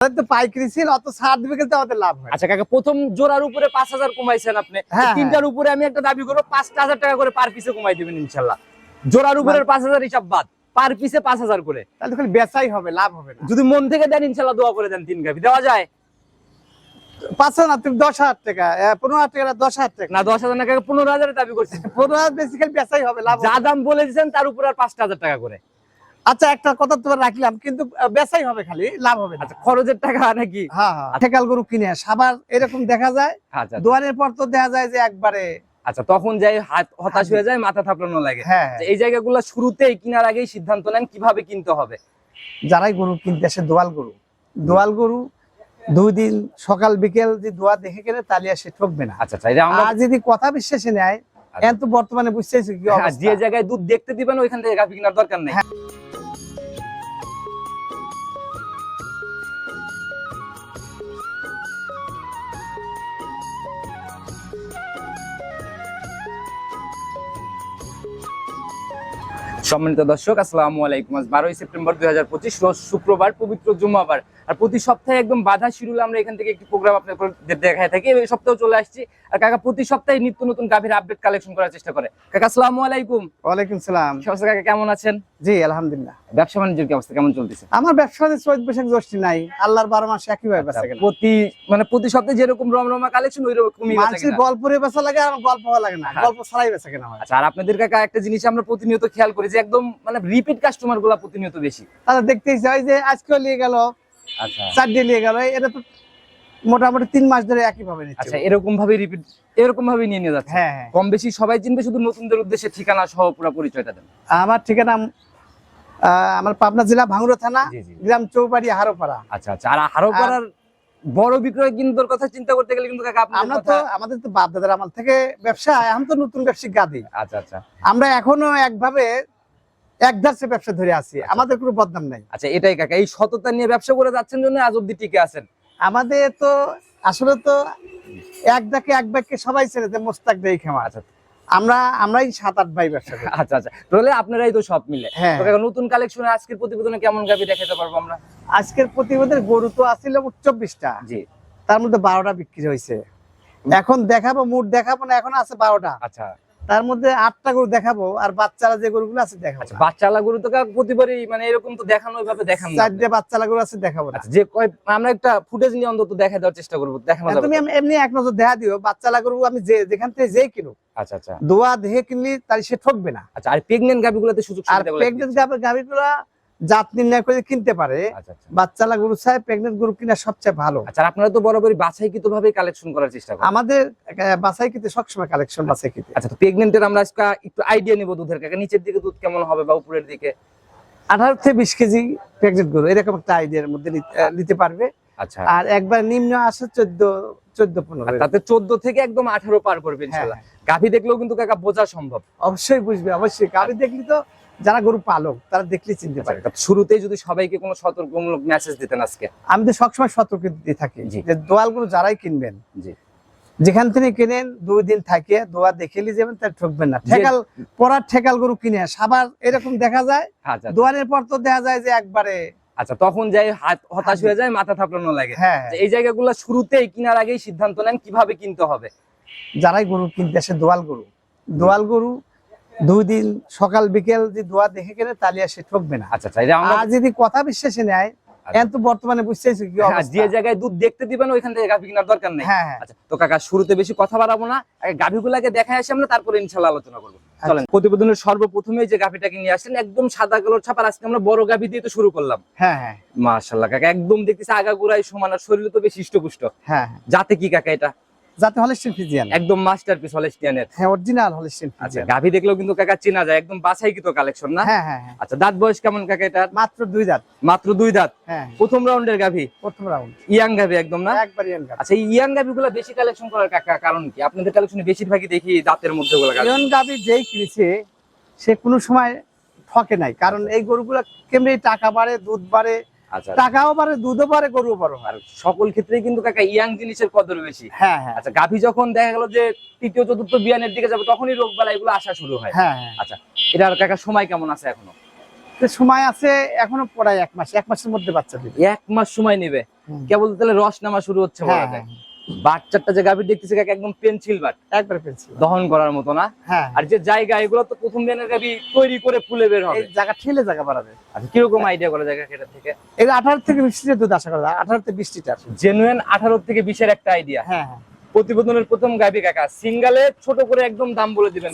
তো পাইকারি অত আমাদের লাভ হয়। আচ্ছা কাকা প্রথম জোড়ার উপরে পাঁচ হাজার কমাইছেন আপনি। হ্যাঁ, তিনটার উপরে আমি একটা দাবি করব পাঁচটা হাজার টাকা করে পার পিসে কমাই দিবেন ইনশাল্লাহ। জোড়ার উপরে পাঁচ হাজার হিসাব বাদ পার পিসে পাঁচ হাজার করে। তাহলে খালি বেচাই হবে লাভ হবে না। যদি মন থেকে দেন ইনশাল্লাহ দোয়া করে দেন তিন গাভি। দেওয়া যায়? পাঁচ হাজার না তুমি দশ হাজার টাকা পনেরো হাজার টাকা দশ হাজার টাকা? না দশ হাজার কাকা পনেরো হাজার দাবি করছেন পনেরো হাজার খালি বেচাই হবে লাভ যা দাম বলে দিচ্ছেন তার উপর আর পাঁচটা হাজার টাকা করে। আচ্ছা একটা কথা তোমার রাখলাম কিন্তু বেচাই হবে খালি লাভ হবে না। আচ্ছা খরচের টাকা নাকি? হ্যাঁ হ্যাঁ। ঠেকাল গরু কিনে সাবার এরকম দেখা যায় আচ্ছা। দোয়ারের পর তো দেখা যায় যে একবারে আচ্ছা তখন যাই হাত হতাশ হয়ে যায় মাথা থাপড়ানো লাগে। হ্যাঁ আচ্ছা, এই জায়গাগুলো শুরুতেই কেনার আগেই সিদ্ধান্ত নেন কীভাবে কিনতে হবে। যারাই গরু কিনতে আসে দোয়াল গরু। দোয়াল গরু দুই দিন সকাল বিকেল যে দোয়া দেখে গেলে তাহলে সে ঠকবে না। আচ্ছা আচ্ছা আমরা আর যদি কথা বিশ্বাসে নেয় আচ্ছা। এখন তো বর্তমানে বুঝতেছি কি যে জায়গায় দুধ দেখতে দিবেন ওইখান থেকে গাভি কেনার দরকার নেই। সম্মানিত দর্শক আসসালামু আলাইকুম। আজ বারোই সেপ্টেম্বর দুই হাজার পঁচিশ শুক্রবার পবিত্র জুম্মাবার। আর প্রতি সপ্তাহে একদম বাধা শিরুল আমরা এখান থেকে একটি প্রোগ্রাম আপনাদের দেখায় থাকি এই সপ্তাহে চলে আসছি। আর কাকা প্রতি সপ্তাহে নিত্য নতুন গাভীর আপডেট কালেকশন করার চেষ্টা করে। কাকা আসসালামু আলাইকুম। ওয়ালাইকুম সালাম। অবস্থা কাকা কেমন আছেন? জি আলহামদুলিল্লাহ। ব্যবসা বাণিজ্যের কি অবস্থা কেমন চলতেছে? আমার ব্যবসাতে চৈত বৈশাখ গোষ্ঠী নাই আল্লাহর বারো মাসে একইভাবে বেচা কেনা। প্রতি মানে প্রতি সপ্তাহে যেরকম রমরমা কালেকশন ওই রকমই মানুষের গল্পরে বেচা লাগে আর গল্প হওয়া লাগে না। হ্যাঁ। গল্প ছাড়াই বেচা কেনা হয়। আচ্ছা আর আপনাদের কাকা একটা জিনিস আমরা প্রতিনিয়ত খেয়াল করি যে একদম মানে রিপিট কাস্টমারগুলা প্রতিনিয়ত বেশি। তাহলে দেখতেই চাই যে আজকেও নিয়ে গেল আচ্ছা। চারটে নিয়ে গেল এটা তো মোটামুটি তিন মাস ধরে একই ভাবে নিচ্ছে। আচ্ছা এরকম ভাবে রিপিট এরকম ভাবে নিয়ে নিয়ে যাচ্ছে। হ্যাঁ হ্যাঁ। কম বেশি সবাই চিনবে শুধু নতুনদের উদ্দেশ্যে ঠিকানা সহ পুরো পরিচয়টা দেন। আমার ঠিকানা আমার পাবনা জেলা ভাঙড়া থানা গ্রাম চৌবাড়ি হারোপাড়া। আচ্ছা আচ্ছা আর হারো করার বড় বিক্রয় কেন্দ্রের কথা চিন্তা করতে গেলে কিন্তু কাকা আপনার আমরা তো আমাদের তো বাপ দাদার আমল থেকে ব্যবসা এখন তো নতুন ব্যবসায়িক গাদি। আচ্ছা আচ্ছা। আমরা এখনও একভাবে এক ব্যবসা ধরে আছি। আমাদের কোনো বদনাম নাই। আচ্ছা এটাই কাকা এই সততা নিয়ে ব্যবসা করে যাচ্ছেন জন্য আজ অব্দি টিকে আছেন? আমাদের তো আসলে তো এক ডাকে এক ব্যাগকে সবাই ছেড়ে দেয় মোস্তাক দেই খেমা আচ্ছা। আমরা আমরাই সাত আট ভাই ব্যবসা করি। আচ্ছা আচ্ছা। তাহলে আপনারাই তো সব মিলে। হ্যাঁ। নতুন কালেকশনে আজকের প্রতিবেদনে কেমন গাবি দেখাতে পারব আমরা? আজকের প্রতিবেদনের গরু তো আসছিল মোট চব্বিশটা। জি। তার মধ্যে বারোটা বিক্রি হয়েছে। এখন দেখাবো মুড দেখাবো না এখন আছে বারোটা। আচ্ছা। তার মধ্যে আটটা গরু দেখাবো আর বাচ্চারা যে গরুগুলো আছে দেখাবো আচ্ছা বাচ্চালা গরু তো প্রতিবারই মানে এরকম তো দেখানো ওইভাবে দেখানো চারটে বাচ্চালা গরু আছে দেখাবো না। আচ্ছা যে কয় আমরা একটা ফুটেজ নিয়ে অন্তত দেখা দেওয়ার চেষ্টা করব দেখানো তুমি তো? এমনি এক নজর দেখা দিও বাচ্চালা গরু আমি যে যেখান থেকে যেই কিনো আচ্ছা আচ্ছা। দোয়া দেখে কিনলি তাই সে ঠকবে না। আচ্ছা আর প্রেগনেন্ট গাবিগুলোতে সুযোগ আর প্রেগনেন্ট গাভীগুলা জাত নির্ণয় করে কিনতে পারে। আচ্ছা আচ্ছা। বাচ্চালা গরু চাই প্রেগনেন্ট গরু কিনা সবচেয়ে ভালো। আচ্ছা আপনারা তো বরাবরই বাছাইকৃত ভাবে কালেকশন করার চেষ্টা করেন। আমাদের আহ, বাছাই কিনতে সবসময় কালেকশন বাছাই কিনতে আচ্ছা তো প্রেগনেন্টের আমরা আজকে একটু আইডিয়া নিব দুধের কাকা। নিচের দিকে দুধ কেমন হবে বা উপরের দিকে? আঠারো থেকে বিশ কেজি প্রেগনেন্ট গরু এরকম একটা আইডিয়ার মধ্যে নিতে- পারবে। আচ্ছা। আর একবার নিম্ন আসে চোদ্দ চোদ্দ পনেরো। তাতে চোদ্দ থেকে একদম আঠারো পার করবে হ্যাঁ, ইনশাল্লাহ। গাভি দেখলেও কিন্তু কাকা বোঝা সম্ভব। অবশ্যই বুঝবে অবশ্যই। গাভী দেখলি তো যারা গরু পালক তারা দেখলে চিনতে পারে। আচ্ছা, শুরুতেই যদি সবাইকে কোনো সতর্কমূলক মেসেজ দিতেন আজকে? আমি তো সবসময় সতর্ক দিয়ে থাকি যে দোয়াল গরু যারাই কিনবেন জি। যেখান থেকে কিনেন দুই দিন থাকে দোয়া দেখেলি যাবেন তার ঠকবেন না। ঠেকাল পরার ঠেকাল গরু কিনে সাবার এরকম দেখা যায় আচ্ছা দোয়ারের পর তো দেখা যায় যে একবারে আচ্ছা তখন যাই হাত হতাশ হয়ে যায় মাথা থাপড়ানো লাগে। হ্যাঁ। এই জায়গাগুলো শুরুতেই কেনার আগেই সিদ্ধান্ত নেন কীভাবে কিনতে হবে। যারাই গরু কিনতে আসে দোয়াল গরু। দোয়াল গরু দুই দিন সকাল বিকেল যে দোয়া দেখে তাহলে আর সে ঠকবে না। আচ্ছা আচ্ছা আর যদি কথা বিশ্বাসে নেয় এখন তো বর্তমানে বুঝতেছি কি হ্যাঁ, অবস্থা। যে জায়গায় দুধ দেখতে দিবেন ওইখান থেকে গাভি কেনার দরকার নেই। হ্যাঁ হ্যাঁ। আচ্ছা তো কাকা শুরুতে বেশি কথা বাড়াবো না আগে গাভিগুলাকে দেখা আসি আমরা তারপরে ইনশাল্লাহ আলোচনা করব। আচ্ছা। চলেন প্রতিবেদনের সর্বপ্রথমে যে গাভিটাকে নিয়ে আসেন একদম সাদা কালোর ছাপার আজকে আমরা বড় গাভি দিয়ে তো শুরু করলাম। হ্যাঁ হ্যাঁ। মাশাল্লাহ কাকা একদম দেখতেছি আগাগোড়াই সমান আর শরীরে তো বেশ হৃষ্টপুষ্ট হ্যাঁ যাতে কি কাকা এটা? যাতে হলিস্টিন ফিজিয়ান একদম মাস্টারপিস হলেস্টিয়ানের হ্যাঁ অরিজিনাল হলিস্টিন আচ্ছা গাভি দেখলেও কিন্তু কাকা চেনা যায় একদম বাছাইকৃত কালেকশন না? হ্যাঁ হ্যাঁ হ্যাঁ। আচ্ছা দাঁত বয়স কেমন কাকা এটা মাত্র দুই দাঁত। মাত্র দুই দাঁত? হ্যাঁ প্রথম রাউন্ডের গাভি? প্রথম রাউন্ড ইয়াং গাভি একদম না? একবার ইয়ান গাভী। আচ্ছা ইয়াং গাভি গুলা বেশি কালেকশন করার কাকা কারণ কি? আপনাদের কালেকশনে বেশিরভাগই দেখি দাঁতের মধ্যে গুলা গাভী। ইয়ন গাভী যেই কিনেছে সে কোনো সময় ঠকে নাই। কারণ এই গরুগুলা কেমনি টাকা বাড়ে দুধ বাড়ে টাকাও পারে দুধও পারে গরুও পারো। আর সকল ক্ষেত্রে কিন্তু কাকা ইয়াং জিনিসের কদর বেশি। হ্যাঁ হ্যাঁ। আচ্ছা গাভি যখন দেখা গেল যে তৃতীয় চতুর্থ বিয়ানের দিকে যাবে তখনই রোগ বেলা এগুলো আসা শুরু হয়। হ্যাঁ হ্যাঁ। আচ্ছা এটা কাকা সময় কেমন আছে এখনও? তো সময় আছে এখনও পড়ায় এক মাস এক মাসের মধ্যে বাচ্চা দিবে। এক মাস সময় নেবে। কেবল তাহলে রস নামা শুরু হচ্ছে বলা হ্যাঁ যায় হ্যাঁ। বাচ্চাটা যে গাভীর দেখতেছে কাকা একদম পেন্সিল বাট। একবার পেন্সিল দহন করার মতো না? হ্যাঁ। আর যে জায়গা এগুলো তো প্রথম দিনের গাভী তৈরি করে ফুলে বের হবে। জায়গা ঠেলে জায়গা বাড়াবে। আচ্ছা কীরকম আইডিয়া করা যায় এটা থেকে? এটা আঠারো থেকে বিশ লিটার দুধ আশা করা যায় আঠারো থেকে বিশ লিটার। জেনুইন আঠারো থেকে বিশের একটা আইডিয়া হ্যাঁ হ্যাঁ। প্রতিবেদনের প্রথম গাভী কাকা সিঙ্গালে ছোট করে একদম দাম বলে দিবেন।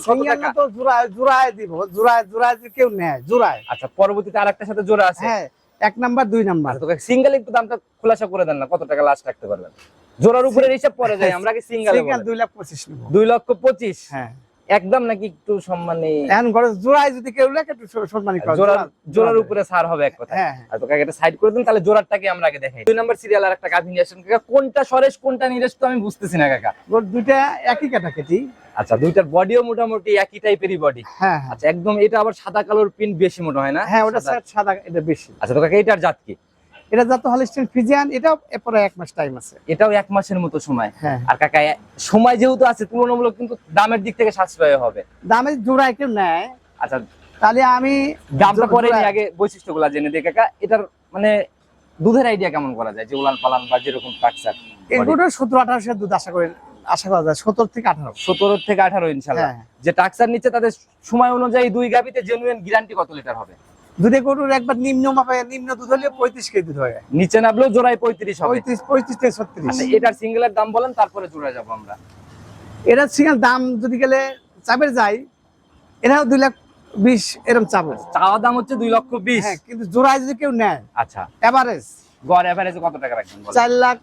তো জোড়ায় জোড়ায় দিব জোড়ায় জোড়ায় কেউ নেয় জোড়ায়। আচ্ছা পরবর্তীতে আরেকটার সাথে জোড়া আছে। হ্যাঁ এক নাম্বার দুই নাম্বার। আচ্ছা তোকে সিঙ্গেল একটু দামটা খোলাসা করে দেন না কত টাকা লাস্ট রাখতে পারবেন? জোড়ার উপরে হিসাব পরে যায় আমরা কি সিঙ্গেল সিঙ্গেল দুই লাখ পঁচিশ দুই লক্ষ পঁচিশ? হ্যাঁ। একদম নাকি একটু সম্মানে? এখন ঘরে জোড়ায় যদি কেউ লেখে একটু স- সম্মানী জোড়ার জোড়া- জোড়ার উপরে ছাড় হবে এক কথা হ্যাঁ হ্যাঁ। আর তোকে একটা সাইড করে দিন তাহলে জোড়ারটাকে আমরা আগে দেখাই। দুই নাম্বার সিরিয়াল আর একটা গাভী নিয়ে আসেন কাকা কোনটা সরেশ কোনটা নিরেশ তো আমি বুঝতেছি না কাকা। ওর দুইটা একই কাটাকাটি আচ্ছা দুইটার বডিও মোটামুটি একই টাইপেরই বডি হ্যাঁ হ্যাঁ। আচ্ছা একদম এটা আবার সাদা কালোর পিন বেশি মোটা হয় না? হ্যাঁ ওটা সাদা এটা বেশি। আচ্ছা তো কাকা এটার জাত কি? এটা যত হলিস্টিন ফিজিয়ান এটাও এরপরে এক মাস টাইম আছে। এটাও এক মাসের মতো সময়। হ্যাঁ। আর কাকা সময় যেহেতু আছে তুলনামূলক কিন্তু দামের দিক থেকে সাশ্রয় হবে। দামে জোড়ায় কেউ নেয়। আচ্ছা তাহলে আমি দামটা পরে আগে বৈশিষ্ট্যগুলো জেনে দিয়ে কাকা এটার মানে দুধের আইডিয়া কেমন করা যায়? যে উলান পালান বা যেরকম স্ট্রাকচার এগুলো সতেরো আঠারোশো দুধ আশা করি আশা করা যায়। সতেরো থেকে আঠারো। সতেরো থেকে আঠারো ইনশাল্লাহ। হ্যাঁ। যে টাক্সার নিচ্ছে তাদের সময় অনুযায়ী দুই গাবিতে জেনুইন গ্যারান্টি কত লিটার হবে? দুধে গরুর একবার নিম্ন মাপে নিম্ন দুধ হলে পঁয়ত্রিশ কেজি দুধ হয়। নিচে নামলেও জোড়ায় পঁয়ত্রিশ পঁয়ত্রিশ পঁয়ত্রিশ থেকে ছত্রিশ। আচ্ছা এটার সিঙ্গেলের দাম বলেন তারপরে জোড়া যাব আমরা। এটা সিঙ্গেল দাম যদি গেলে চাপের যায় এরাও দুই লাখ বিশ এরকম চাবো চাওয়া দাম হচ্ছে দুই লক্ষ বিশ। হ্যাঁ কিন্তু জোড়ায় যদি কেউ নেয় আচ্ছা। এভারেজ গড় এভারেজ কত টাকা রাখবেন চার লাখ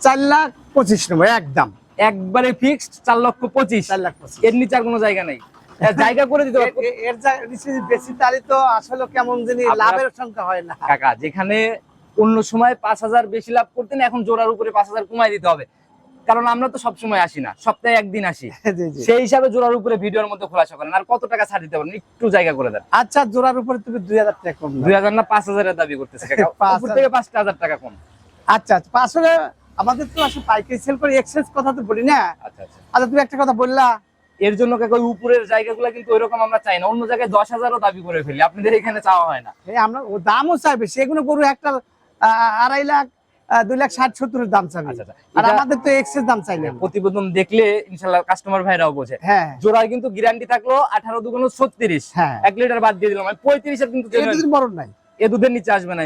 চার লাখ পঁচিশ নেব একদম। একবারে ফিক্সড চার লক্ষ পঁচিশ। চার লাখ পঁচিশ। এর নিচে আর কোনো জায়গা নেই? জায়গা করে দিতে এর- বেশি তাহলে তো আসলে কেমন জানি লাভের সংখ্যা হয় না। কাকা যেখানে অন্য সময় পাঁচ হাজার বেশি লাভ করতেন এখন জোড়ার উপরে পাঁচ হাজার কমাই দিতে হবে। কারণ আমরা তো সব সময় আসি না সপ্তাহে একদিন আসি। সেই হিসাবে জোড়ার উপরে ভিডিওর মধ্যে খোলাসা করেন। আর কত টাকা ছাড় দিতে পারেন? একটু জায়গা করে দেন। আচ্ছা জোড়ার উপরে তুমি দুই হাজার টাকা কম। দুই হাজার না পাঁচ হাজারের দাবি করতেছে কাকা। পাঁচ হাজার। থেকে পাঁচটা হাজার টাকা কম। আচ্ছা আচ্ছা। আসলে আমাদের তো আসলে পাইকারি সেল করে এক্সচেঞ্জ কথা তো বলি না। আচ্ছা আচ্ছা। আচ্ছা তুমি একটা কথা বললা এর জন্য কাকা ওই উপরের জায়গাগুলো কিন্তু ওইরকম আমরা চাই না। অন্য জায়গায় দশ হাজারও দাবি করে ফেলি। আপনাদের এখানে চাওয়া হয় না। আমরা দামও চাইবে। সেগুলো গরু একটা আড়াই লাখ দুই লাখ ষাট সত্তরের দাম আচ্ছা আচ্ছা। আর আমাদের তো এক্সের দাম চাই না প্রতিবেদন দেখলে ইনশাল্লাহ কাস্টমার ভাইরাও বোঝে। হ্যাঁ। জোড়ায় কিন্তু গ্যারান্টি থাকল আঠারো দুগুণ ছত্রিশ। হ্যাঁ। এক লিটার বাদ দিয়ে দিলাম। পঁয়ত্রিশের কিন্তু বড় নাই। এ দুধের নিচে আসবে না।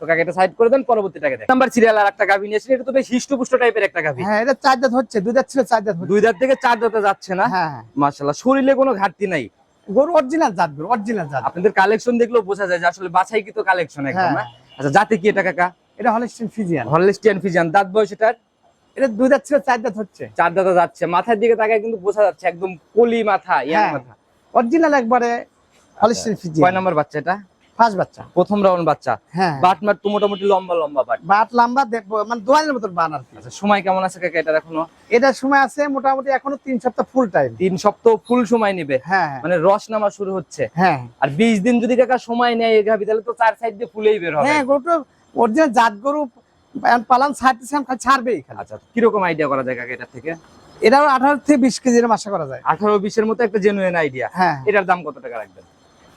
তো কাকে এটা সাইড করে দেন পরবর্তীটাকে দেখ নাম্বার সিরিয়াল আর একটা গাভী নিয়েছেন এটা তো বেশ হিষ্টপুষ্ট টাইপের একটা গাভী। হ্যাঁ এটা চার দাঁত হচ্ছে দুই দাঁত ছিল চার দাঁত দুই দাঁত থেকে চার দাঁতে যাচ্ছে না? হ্যাঁ হ্যাঁ। শরীরে কোনো ঘাটতি নাই। গরু অরিজিনাল জাত গরু অরিজিনাল জাত। আপনাদের কালেকশন দেখলেও বোঝা যায় যে আসলে বাছাই কি তো কালেকশন একদম আচ্ছা জাতে কি এটা কাকা? এটা ফিজিয়ান হরলিস্টিয়ান ফিজিয়ান দাঁত বয়স এটার? এটা দুই দাঁত ছিল চার দাঁত হচ্ছে। চার দাঁতে যাচ্ছে মাথার দিকে তাকায় কিন্তু বোঝা যাচ্ছে একদম কলি মাথা ইয়াং। মাথা। অরিজিনাল একবারে কয় ফিজিয়ান নাম্বার বাচ্চা এটা? ফার্স্ট বাচ্চা। প্রথম রাউন্ড বাচ্চা। হ্যাঁ। বাট মার তো মোটামুটি লম্বা লম্বা বাট। বাট লম্বা মানে দোয়ালের মতন বান আর আচ্ছা সময় কেমন আছে কাকা এটার এখনও? এটার সময় আছে মোটামুটি এখনও তিন সপ্তাহ ফুল টাইম তিন সপ্তাহ ফুল সময় নেবে? হ্যাঁ মানে রস নামা শুরু হচ্ছে। হ্যাঁ। আর বিশ দিন যদি কাকা সময় নেয় এই গাভী তাহলে তো চার সাইড দিয়ে ফুলেই বের হবে। হ্যাঁ গরুটা অরিজিনাল জাত গরু পালান ছাড়তেছে আমি খালি ছাড়বেই আচ্ছা কীরকম আইডিয়া করা যায় কাকা এটার থেকে? এটাও আঠারো থেকে বিশ কেজি এরকম আশা করা যায়। আঠারো বিশের মতো একটা জেনুইন আইডিয়া হ্যাঁ। এটার দাম কত টাকা রাখবেন?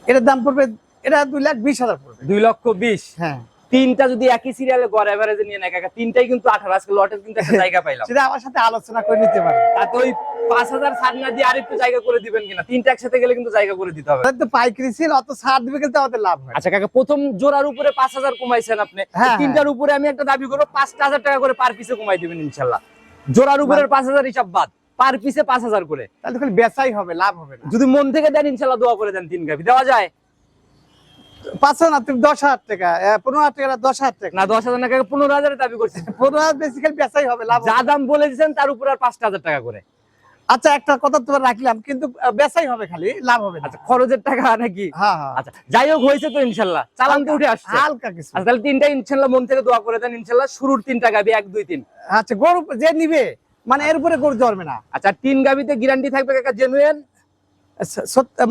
এটার দাম পড়বে এটা দুই লাখ বিশ হাজার পড়বে। দুই লক্ষ বিশ? হ্যাঁ। তিনটা যদি একই সিরিয়ালে গড় এভারেজে নিয়ে নেয় কাকা তিনটাই কিন্তু আঠারো আজকে লটের কিন্তু একটা জায়গা পাইলাম। সেটা আমার সাথে আলোচনা করে নিতে পারে তাতে ওই পাঁচ হাজার ছাড় না দিয়ে আরেকটু জায়গা করে দিবেন কিনা? তিনটা একসাথে গেলে কিন্তু জায়গা করে দিতে হবে। তো পাইকারি সেল অত ছাড় দিবে কিন্তু আমাদের লাভ হয়। আচ্ছা কাকা প্রথম জোড়ার উপরে পাঁচ হাজার কমাইছেন আপনি। হ্যাঁ, তিনটার উপরে আমি একটা দাবি করব পাঁচটা হাজার টাকা করে পার পিসে কমাই দিবেন ইনশাল্লাহ। জোড়ার উপরের পাঁচ হাজার হিসাব বাদ পার পিসে পাঁচ হাজার করে। তাহলে বেচাই হবে লাভ হবে না। যদি মন থেকে দেন ইনশাল্লাহ দোয়া করে দেন তিন গাভি দেওয়া যায়? পাঁচ হাজার না তুমি দশ হাজার টাকা। পনেরো হাজার টাকা দশ হাজার টাকা। না দশ হাজার না পনেরো হাজারের দাবি করছেন পনেরো হাজার বেশি বেচাই হবে লাভ যা দাম বলে দিচ্ছেন তার উপর আর পাঁচটা হাজার টাকা করে। আচ্ছা একটা কথা তোমার রাখলাম কিন্তু বেচাই হবে খালি লাভ হবে আচ্ছা খরচের টাকা নাকি? হ্যাঁ হ্যাঁ। আচ্ছা যাই হোক হয়েছে তো ইনশাল্লাহ। চালান তো উঠে আসছে। হালকা কিছু। আচ্ছা তাহলে তিনটা ইনশাল্লাহ মন থেকে দোয়া করে দেন ইনশাল্লাহ শুরুর তিনটা গাবি এক দুই তিন। আচ্ছা গরু যে নিবে মানে এর উপরে গরু জন্মে না। আচ্ছা তিন গাবিতে গ্যারান্টি থাকবে কাকা সত-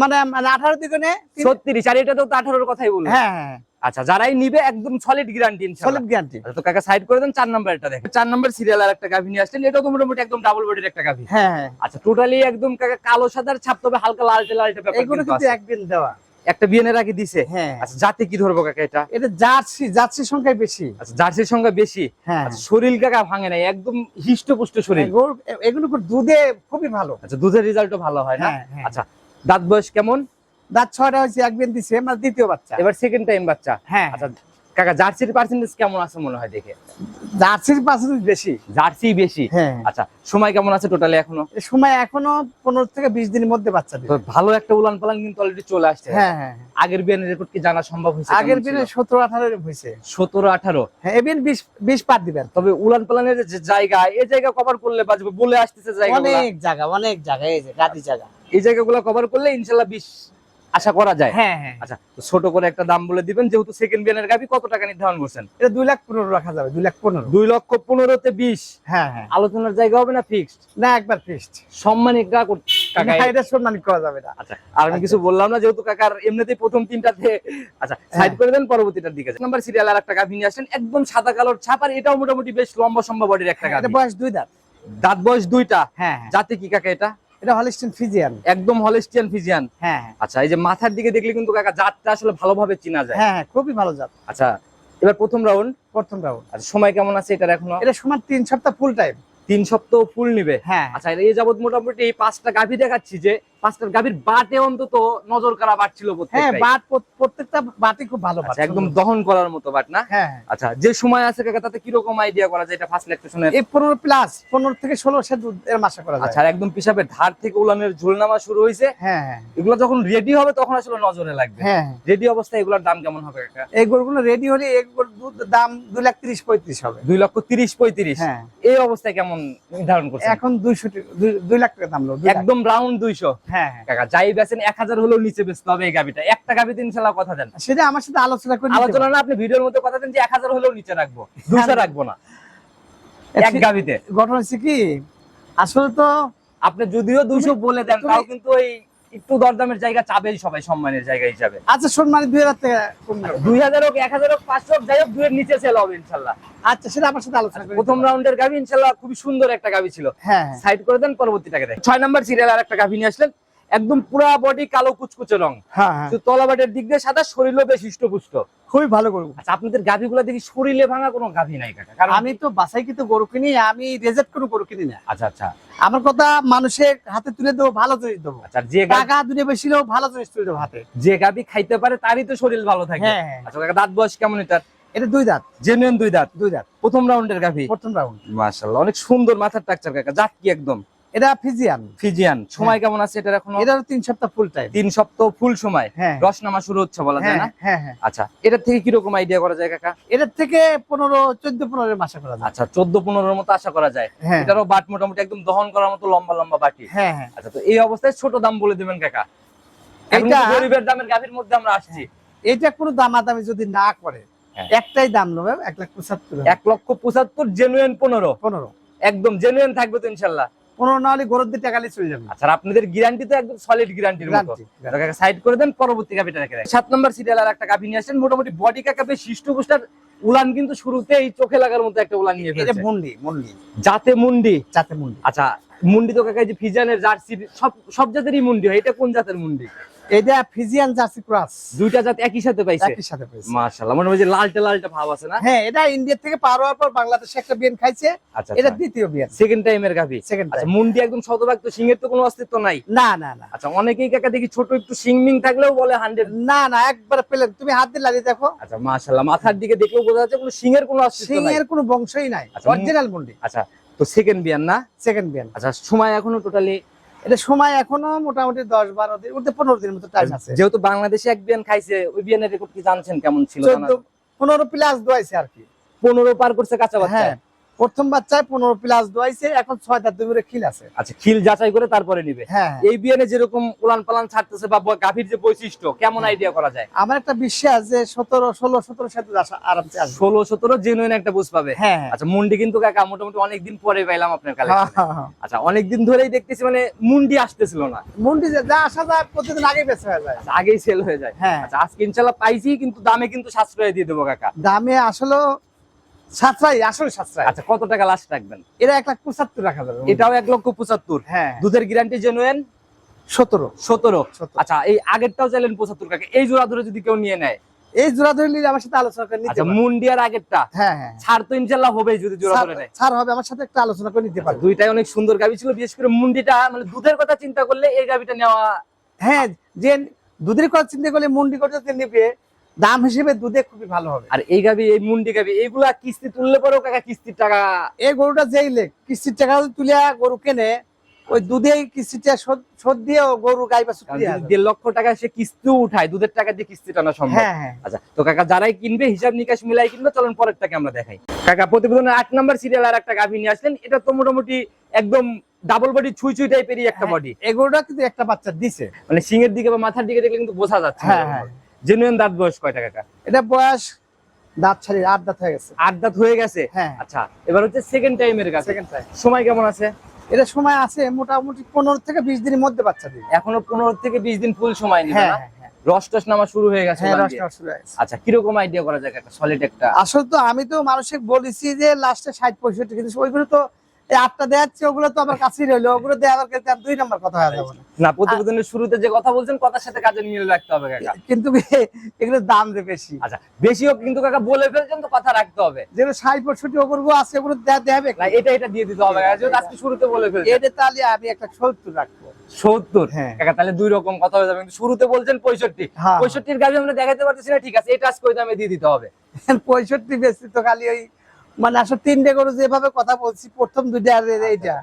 মানে মানে আঠারো নে ছত্রিশ আর এটা তো আঠারোর কথাই বলব হ্যাঁ হ্যাঁ আচ্ছা যারাই নিবে একদম সলিড গ্যারান্টি সলিড গ্যারান্টি তো কাকা সাইড করে দেন চার নাম্বার এটা দেখেন। চার নাম্বার সিরিয়াল আর একটা গাভি নিয়ে আসলেন এটাও তো মোটামুটি একদম ডাবল বডির একটা গাভি। হ্যাঁ হ্যাঁ। আচ্ছা টোটালি একদম কাকা কালো সাদার ছাপ তবে হালকা লালটে লালটে ব্যাপার এগুলো কিন্তু একদিন দেওয়া। একটা বিয়ানের আগে দিছে? হ্যাঁ। আচ্ছা জাতি কি ধরবো কাকা এটা? এটা জার্সি জার্সির সংখ্যায় বেশি। আচ্ছা জার্সির সংখ্যা বেশি? হ্যাঁ। আচ্ছা শরীর কাকা ভাঙে নাই একদম হিষ্টপুষ্ট শরীর। এগুলো দুধে খুবই ভালো। আচ্ছা দুধের রেজাল্ট ভালো হয় না? হ্যাঁ, হ্যাঁ। আচ্ছা দাঁত বয়স কেমন? দাঁত ছয়টা হয়েছে একদিন দিছে মানে দ্বিতীয় বাচ্চা। এবার সেকেন্ড টাইম বাচ্চা। হ্যাঁ। আচ্ছা কাকা জার্সির পার্সেন্টেজ কেমন আছে মনে হয় দেখে? জার্সির পার্সেন্টেজ বেশি। জার্সি বেশি? হ্যাঁ। আচ্ছা সময় কেমন আছে টোটালি এখনও? সময় এখনও পনেরো থেকে বিশ দিনের মধ্যে বাচ্চা তো ভালো একটা উলান পালান কিন্তু অলরেডি চলে আসছে। হ্যাঁ হ্যাঁ হ্যাঁ। আগের বিয়ানের রেকর্ড কি জানা সম্ভব হয়েছে আগের দিনে সতেরো আঠারো হয়েছে। সতেরো আঠারো? হ্যাঁ এবিন বিশ বিশ পার দিবেন তবে উলান পালানের যে জায়গা এই জায়গা কভার করলে বাজবে বলে আসতেছে জায়গা অনেক জায়গা অনেক জায়গা এই যে গাদি জায়গা। এই জায়গাগুলো কভার করলে ইনশাল্লাহ বিশ আশা করা যায়। হ্যাঁ হ্যাঁ। আচ্ছা তো ছোট করে একটা দাম বলে দিবেন যেহেতু সেকেন্ড বিয়ানের গাবি কত টাকা নির্ধারণ করছেন? এটা দুই লাখ পনেরো রাখা যাবে দুই লাখ পনেরো। দুই লক্ষ পনেরোতে বিশ। হ্যাঁ হ্যাঁ। আলোচনার জায়গা হবে না ফিক্সড না একবার ফিক্সড সম্মানিক কাকা এটা সম্মানিত করা যাবে না। আচ্ছা আর আমি কিছু বললাম না যেহেতু কাকার এমনিতেই প্রথম তিনটাতে আচ্ছা সাইড করে দেন পরবর্তীটার দিকে নাম্বার সিরিয়াল আর একটা গাভী নিয়ে আসেন একদম সাদা কালোর ছাপ আর এটাও মোটামুটি বেশ লম্বা সম্ভব বডির একটা এটা বয়স দুই দাঁত। দাঁত বয়স দুইটা? হ্যাঁ হ্যাঁ। জাতে কি কাকা এটা? এটা হলিস্টিয়ান ফিজিয়ান একদম হলিস্টিয়ান ফিজিয়ান হ্যাঁ আচ্ছা এই যে মাথার দিকে দেখলে কিন্তু কাকা জাতটা আসলে ভালোভাবে চেনা যায়। হ্যাঁ হ্যাঁ খুবই ভালো জাত। আচ্ছা এবার প্রথম রাউন্ড প্রথম রাউন্ড আচ্ছা সময় কেমন আছে এটার এখনও? এটা সময় তিন সপ্তাহ ফুল টাইম তিন সপ্তাহ ফুল নিবে। হ্যাঁ। আচ্ছা এই যাবত মোটামুটি এই পাঁচটা গাভী দেখাচ্ছি যে পাঁচটার গাভীর বাটে অন্তত নজর করা বাট ছিল হ্যাঁ বাট প্রত্যেকটা বাটি খুব ভালো বাট একদম দহন করার মতো বাট না? হ্যাঁ হ্যাঁ। আচ্ছা যে সময় আছে কাকা তাতে কীরকম আইডিয়া করা যায়? এটা ফার্স্ট এই পনেরো প্লাস পনেরো থেকে ষোলো সে এর মাসা করা যায়। আচ্ছা একদম পিসাবের ধার থেকে উলানের ঝুল নামা শুরু হয়েছে। হ্যাঁ হ্যাঁ। এগুলো যখন রেডি হবে তখন আসলে নজরে লাগবে। হ্যাঁ হ্যাঁ। রেডি অবস্থায় এগুলোর দাম কেমন হবে কাকা? এই গরুগুলো রেডি হলে গরুর দুধ দাম দুই লাখ তিরিশ পঁয়ত্রিশ হবে। দুই লক্ষ তিরিশ পঁয়ত্রিশ। হ্যাঁ। এই অবস্থায় কেমন নির্ধারণ করছে এখন দুইশো টি- দুই- দুই লাখ টাকা দাম। একদম রাউন্ড দুইশো। হ্যাঁ হ্যাঁ। কাকা যাই এক হাজার হলেও নিচে বেচতে হবে এই গাবিটা। একটা গাবিতে ইনশাল্লাহ কথা দেন। সেটা আমার সাথে আলোচনা করে নিতে আলোচনা না আপনি ভিডিওর মধ্যে কথা দেন যে এক হাজার হলেও নিচে রাখব। দুশো রাখব না। এক Actually, গাবিতে। ঘটনা হচ্ছে কি আসলে তো আপনি যদিও দুশো বলে দেন তাও কিন্তু ওই একটু দরদামের জায়গা চাবেই সবাই সম্মানের জায়গা হিসাবে। আচ্ছা সম্মানিত দুই হাজার কমবে। দুই হাজার হোক এক হাজার হোক পাঁচশো হোক যাই হোক দুয়ের নিচে সেল হবে ইনশাল্লাহ। আচ্ছা সেটা আমার সাথে আলোচনা করে প্রথম রাউন্ডের গাভি ইনশাল্লাহ খুবই সুন্দর একটা গাভি ছিল। হ্যাঁ হ্যাঁ। সাইড করে দেন পরবর্তী টাকা দেন ছয় নাম্বার সিরিয়াল আর একটা গাভি নিয়ে আসলেন। একদম পুরা বডি কালো কুচকুচে রং। হ্যাঁ হ্যাঁ। তলাবাটের দিক দিয়ে সাদা শরীরও বেশ হৃষ্টপুষ্ট খুবই ভালো গরু। আচ্ছা আপনাদের গাভিগুলো দেখি শরীরে ভাঙা কোনো গাভি নাই কাকা আমি তো বাসাই কিন্তু গরু কিনি আমি রেজেক্ট কোনো গরু কিনি না। আচ্ছা আচ্ছা। আমার কথা মানুষের হাতে তুলে দেবো ভালো জিনিস দেবো। আচ্ছা যে টাকা দুনিয়া বেশি হলেও ভালো জিনিস তুলে দেবো হাতে। যে গাভি খাইতে পারে তারই তো শরীর ভালো থাকে। হ্যাঁ আচ্ছা কাকা দাঁত বয়স কেমন এটার? এটা দুই দাঁত। জেনুইন দুই দাঁত? দুই দাঁত। প্রথম রাউন্ডের গাভী? প্রথম রাউন্ড মাশাআল্লাহ অনেক সুন্দর মাথার টাকচার কাকা জাত কি একদম? এটা ফিজিয়ান। ফিজিয়ান। সময় কেমন আছে এটার এখনও? এটা তিন সপ্তাহ ফুল টাইম তিন সপ্তাহ ফুল সময়? হ্যাঁ। রস নামা শুরু হচ্ছে বলা যায় হ্যাঁ না? হ্যাঁ হ্যাঁ আচ্ছা এটার থেকে কীরকম আইডিয়া করা যায় কাকা? এটার থেকে পনেরো চোদ্দ পনেরো করা যায়। আচ্ছা চোদ্দ পনেরোর মতো আশা করা যায়। হ্যাঁ। এটারও বাট মোটামুটি একদম দহন করার মতো লম্বা লম্বা বাটি। হ্যাঁ হ্যাঁ। আচ্ছা তো এই অবস্থায় ছোট দাম বলে দিবেন কাকা। এটা- গরিবের দামের গাভীর মধ্যে আমরা আসছি। এটা কোনো দামাদামি যদি না করে হ্যাঁ। একটাই দাম নেবে এক লাখ পঁচাত্তর এক লক্ষ পঁচাত্তর জেনুয়েন পনেরো। পনেরো। একদম জেনুয়েন থাকবে তো ইনশাল্লাহ। পনেরো না হলে গরুর দিয়ে টাকা নিয়ে চলে যাবে। আচ্ছা আপনাদের গ্যারান্টি তো একদম সলিড গ্যারান্টির মতো। সাইড করে দেন পরবর্তী গাভিটা রেখে দেন সাত নম্বর সিরিয়াল আর একটা গাভি নিয়ে আসেন মোটামুটি বডি কাকাপে শিষ্ট হৃষ্টপুষ্টার উলান কিন্তু শুরুতেই চোখে লাগার মতো একটা উলান নিয়ে এটা মুন্ডি মুন্ডি। জাতে মুন্ডি। জাতে মুন্ডি। আচ্ছা মুন্ডি তো কাকা যে ফিজানের জার্সি সব সব জাতেরই মুন্ডি হয় এটা কোন জাতের মুন্ডি? এটা ফিজিয়ান জার্সি ক্রস। দুইটা জাত একই সাথে পাইছে? একই সাথে পেয়েছে মাশাআল্লাহ মনে হয় যে লালটা লালটা ভাব আছে না? হ্যাঁ এটা ইন্ডিয়া থেকে পার হওয়ার পর বাংলাদেশে একটা বিয়ান খাইছে। আচ্ছা এটা দ্বিতীয় বিয়ান। সেকেন্ড টাইমের গাভি। সেকেন্ড আচ্ছা মুন্ডি একদম শতভাগ তো সিংহের তো কোনো অস্তিত্ব নাই। না না না। আচ্ছা অনেকেই কাকা দেখি ছোট একটু সিং মিং থাকলেও বলে হান্ড্রেড। না না একবার পেলেন। তুমি হাত দিয়ে লাগিয়ে দেখো। আচ্ছা মাশাআল্লাহ মাথার দিকে দেখলেও বোঝা যাচ্ছে কোনো সিংহের কোনো অস্তিত্ব সিং নাই। এর কোনো বংশই নাই। আচ্ছা, অরিজিনাল মুন্ডি। আচ্ছা তো সেকেন্ড বিয়ান না? সেকেন্ড বিয়ান। আচ্ছা সময় এখনও টোটালি এটা সময় এখনও মোটামুটি দশ বারো দিন উঠতে পনেরো দিনের মতো টাইম আছে। যেহেতু বাংলাদেশে এক বিয়ান খাইছে ওই বিয়ানের রেকর্ড কি জানছেন কেমন ছিল? পনেরো প্লাস দোয়াইছে আর কি। পনেরো পার করছে কাঁচা বাচ্চা। হ্যাঁ। প্রথম বাচ্চায় পনেরো প্লাস দোয়াইছে এখন ছয় দাঁত দুপুরে খিল আছে। আচ্ছা খিল যাচাই করে তারপরে নিবে। হ্যাঁ এই বিয়ানে যেরকম উলান পালান ছাড়তেছে বা গাভীর যে বৈশিষ্ট্য কেমন আইডিয়া করা যায়? আমার একটা বিশ্বাস যে সতেরো ষোলো সতেরো সাথে আরামসে আসবে। ষোলো সতেরো জেনুইন একটা বুঝ পাবে। হ্যাঁ হ্যাঁ। আচ্ছা মুন্ডি কিন্তু কাকা মোটামুটি অনেকদিন পরে পাইলাম আপনার কাছে হ্যাঁ, হ্যাঁ, হ্যাঁ। আচ্ছা অনেকদিন ধরেই দেখতেছি মানে মুন্ডি আসতেছিল না। মুন্ডি যে যা আসা যায় প্রতিদিন আগে বেঁচে হয়ে যায়। আচ্ছা, আগেই সেল হয়ে যায়। হ্যাঁ। আচ্ছা আজকে ইনশাল্লাহ পাইছি কিন্তু দামে কিন্তু সাশ্রয় দিয়ে দেবো কাকা। দামে আসলে আসলে আচ্ছা কত টাকা লাস্ট রাখবেন? এরা এক লাখ পঁচাত্তর রাখা যাবে। এটাও এক লক্ষ পঁচাত্তর। হ্যাঁ। দুধের গ্যারান্টি জেনুয়েন সতেরো। সতেরো। সতেরো। আচ্ছা এই আগেরটাও চাইলেন পঁচাত্তর কাকা এই জোড়া ধরে যদি কেউ নিয়ে নেয়? এই জোড়া ধরে নিলে আমার সাথে আলোচনা করে নিতে আচ্ছা মুন্ডিয়ার আগেরটা? হ্যাঁ হ্যাঁ। ছাড় তো ইনশাল্লাহ হবেই যদি জোড়া ধরে নেয়। ছাড় হবে আমার সাথে একটা আলোচনা করে নিতে পারে দুইটাই অনেক সুন্দর গাবি ছিল বিশেষ করে মুন্ডিটা মানে দুধের কথা চিন্তা করলে এই গাবিটা নেওয়া হ্যাঁ যে দুধের কথা চিন্তা করলে মুন্ডি করতে নিবে দাম হিসেবে দুধে খুবই ভালো হবে। আর এই গাবি এই মুন্ডি গাবি এইগুলা কিস্তি তুললে পরেও কাকা কিস্তির টাকা এই গরুটা যেই লে কিস্তির টাকা তুলে গরু কেনে ওই দুধে কিস্তিটা শোধ দিয়ে গরু গাই বা দেড় লক্ষ টাকা সে কিস্তিও উঠায় দুধের টাকা দিয়ে কিস্তি টানা সম্ভব। হ্যাঁ হ্যাঁ। আচ্ছা তো কাকা যারাই কিনবে হিসাব নিকাশ মিলাই কিনবে চলুন পরেরটাকে আমরা দেখাই। কাকা প্রতিবেদনের আট নাম্বার সিরিয়াল আর একটা গাভী নিয়ে আসলেন। এটা তো মোটামুটি একদম ডাবল বডি ছুঁই ছুঁই টাইপেরই একটা হ্যাঁ। বডি এই গরুটা কিন্তু একটা বাচ্চা দিছে। মানে সিংয়ের দিকে বা মাথার দিকে দেখলে কিন্তু বোঝা যাচ্ছে হ্যাঁ, হ্যাঁ। জেনুইন দাঁত বয়স কয়টা কাকা এটা বয়স দাঁত আট দাঁত হয়ে গেছে। আট দাঁত হয়ে গেছে? হ্যাঁ। আচ্ছা এবার হচ্ছে সেকেন্ড টাইমের কাছে। সেকেন্ড টাইম সময় কেমন আছে? এটা সময় আছে মোটামুটি পনেরো থেকে বিশ দিনের মধ্যে বাচ্চা দিবে। এখনও পনেরো থেকে বিশ দিন ফুল সময় নিবে হ্যাঁ না? হ্যাঁ রস টস নামা শুরু হয়ে গেছে। শুরু হয়ে। আচ্ছা কীরকম আইডিয়া করা যায় একটা সলিড একটা? আসলে তো আমি তো মানুষকে বলেছি যে লাস্টে ষাট পঁয়ষট্টি কিন্তু ওইগুলো তো এই আটটা দেখাচ্ছে ওগুলো তো আমার কাছেই রইল। ওগুলো দেওয়ার ক্ষেত্রে আর দুই নম্বর কথা হয়ে যাবে না। না প্রতিবেদনের শুরুতে যে কথা বলছেন কথার সাথে কাজে মিল রাখতে হবে কাকা। কিন্তু এগুলোর দাম যে বেশি। আচ্ছা বেশিও কিন্তু কাকা বলে ফেলছেন তো কথা রাখতে হবে। যেগুলো ষাট পঁয়ষট্টি ওগুলো আছে ওগুলো দেবে না এটা এটা দিয়ে দিতে হবে আজকে শুরুতে বলে এটা তাহলে আমি একটা সত্তর রাখব। সত্তর? হ্যাঁ। কাকা তাহলে দুই রকম কথা হয়ে যাবে কিন্তু শুরুতে বলছেন পঁয়ষট্টি। হ্যাঁ। পঁয়ষট্টির গাড়ি আমরা দেখাতে পারতেছি না ঠিক আছে এটা আজকে ওই দামে দিয়ে দিতে হবে। পঁয়ষট্টি বেশি তো খালি ওই মানে আসলে তিনটে গরু যেভাবে কথা বলছি প্রথম দুইটা আর এইটা।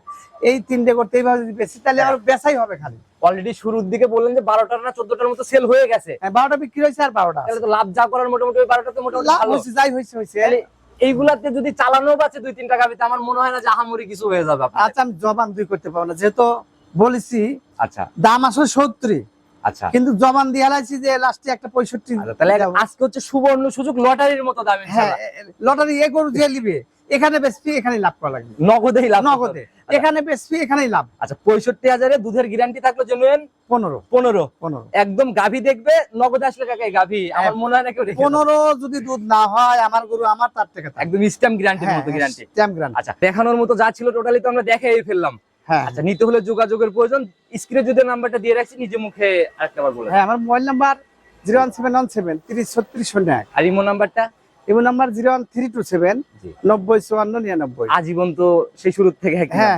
এই তিনটে করতে এইভাবে যদি বেশি তাহলে আমার বেচাই হবে খালি। অলরেডি শুরুর দিকে বললেন যে বারোটার না চোদ্দটার মতো সেল হয়ে গেছে। হ্যাঁ, বারোটা বিক্রি হয়েছে আর বারোটা তাহলে তো লাভ যা করার মোটামুটি ওই বারোটাতে মোটামুটি লাভ হয়েছে যাই হয়েছে হয়েছে। এইগুলাতে যদি চালানো বাঁচে দুই তিনটা গাবিতে আমার মনে হয় না যে আহামরি কিছু হয়ে যাবে। আচ্ছা আমি জবান দুই করতে পারব না। যেহেতু বলেছি আচ্ছা। দাম আসলে সত্তরই। আচ্ছা। কিন্তু জবান দিয়ে হালাইছি যে লাস্টে একটা পঁয়ষট্টি আচ্ছা, তাহলে আজকে হচ্ছে সুবর্ণ সুযোগ লটারির মতো দাম হ্যাঁ লটারি এ গরু যে নিবে এখানে বেশি এখানে লাভ করা লাগবে। নগদেই লাভ নগদে। এখানে বেশি এখানেই লাভ। আচ্ছা পঁয়ষট্টি হাজারে দুধের গ্যারান্টি থাকল জেনুয়েন পনেরো। পনেরো। পনেরো। একদম গাভী দেখবে নগদে আসলে কাকা গাভী। আমার মনে হয় না কেউ পনেরো যদি দুধ না হয় আমার গরু আমার তার থেকে। একদম স্ট্যাম্প গ্যারান্টির হ্যাঁ, মতো গ্যারান্টি স্ট্যাম্প। আচ্ছা দেখানোর মতো যা ছিল টোটালি তো আমরা দেখাই ফেললাম। হ্যাঁ। আচ্ছা নিতে হলে যোগাযোগের প্রয়োজন। স্ক্রিনে যদি নাম্বারটা দিয়ে রাখছি নিজে মুখে আরেকটা বার বলে হ্যাঁ আমার mobile number zero one seven one seven তিরিশ ছত্রিশ শূন্য এক। আর ইমো নাম্বারটা? এবং number zero one three two seven. নব্বই চুয়ান্ন নিরানব্বই। আজীবন তো সেই শুরু থেকে হ্যাঁ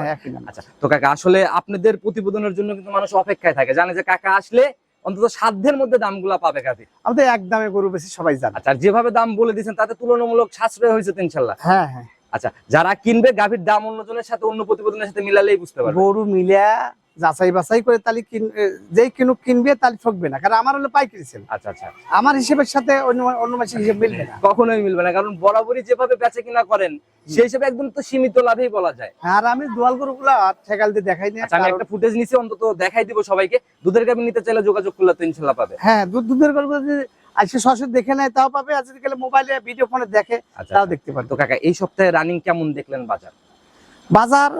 আচ্ছা তো কাকা আসলে আপনাদের প্রতিবেদনের জন্য কিন্তু মানুষ অপেক্ষায় থাকে। জানে যে কাকা আসলে অন্তত সাধ্যের মধ্যে দামগুলা পাবে কাকি। আমাদের এক দামে গরু বেশি সবাই জানে। আচ্ছা আর যেভাবে দাম বলে দিয়েছেন তাতে তুলনামূলক সাশ্রয় হয়েছে ইনশাল্লাহ। হ্যাঁ হ্যাঁ। আচ্ছা যারা কিনবে গাভীর দাম অন্যজনের সাথে অন্য প্রতিবেদনের সাথে মিলালেই বুঝতে পারবে। গরু মিলিয়া যাচাই বাছাই করে তাহলে কিন- যেই কিনুক কিনবে তাহলে ঠকবে না। কারণ আমার হলো পাইকারি সেল আচ্ছা আচ্ছা। আমার হিসেবের সাথে অন্য অন্য মাসের হিসেব মিলবে না। কখনোই মিলবে না কারণ বরাবরই যেভাবে বেচে কিনা করেন সেই হিসেবে একদম তো সীমিত লাভেই বলা যায়। আর আমি দুয়াল গরু গুলা ঠেকাল দিয়ে দেখাই না আচ্ছা আমি একটা ফুটেজ নিছি অন্তত দেখাই দিব সবাইকে। দুধের গাভী নিতে চাইলে যোগাযোগ করলে তো ইনশাল্লাহ পাবে। হ্যাঁ দুধ দুধের গরু আজকে সরাসরি দেখে নেয় তাও পাবে। আজকে গেলে মোবাইলে ভিডিও ফোনে দেখে আচ্ছা তাও আচ্ছা। দেখতে পারবে। তো কাকা এই সপ্তাহে রানিং কেমন দেখলেন বাজার? বাজার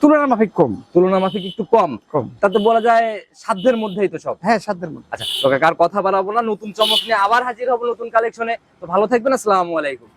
তুলনা মাফিক কম। তুলনা মাফিক একটু কম। কম। তাতে বলা যায় সাধ্যের মধ্যেই তো সব। হ্যাঁ সাধ্যের মধ্যে। আচ্ছা তো কাকার কথা বাড়াবো না নতুন চমক নিয়ে আবার হাজির হব নতুন কালেকশনে তো ভালো থাকবেন আসসালামু আলাইকুম।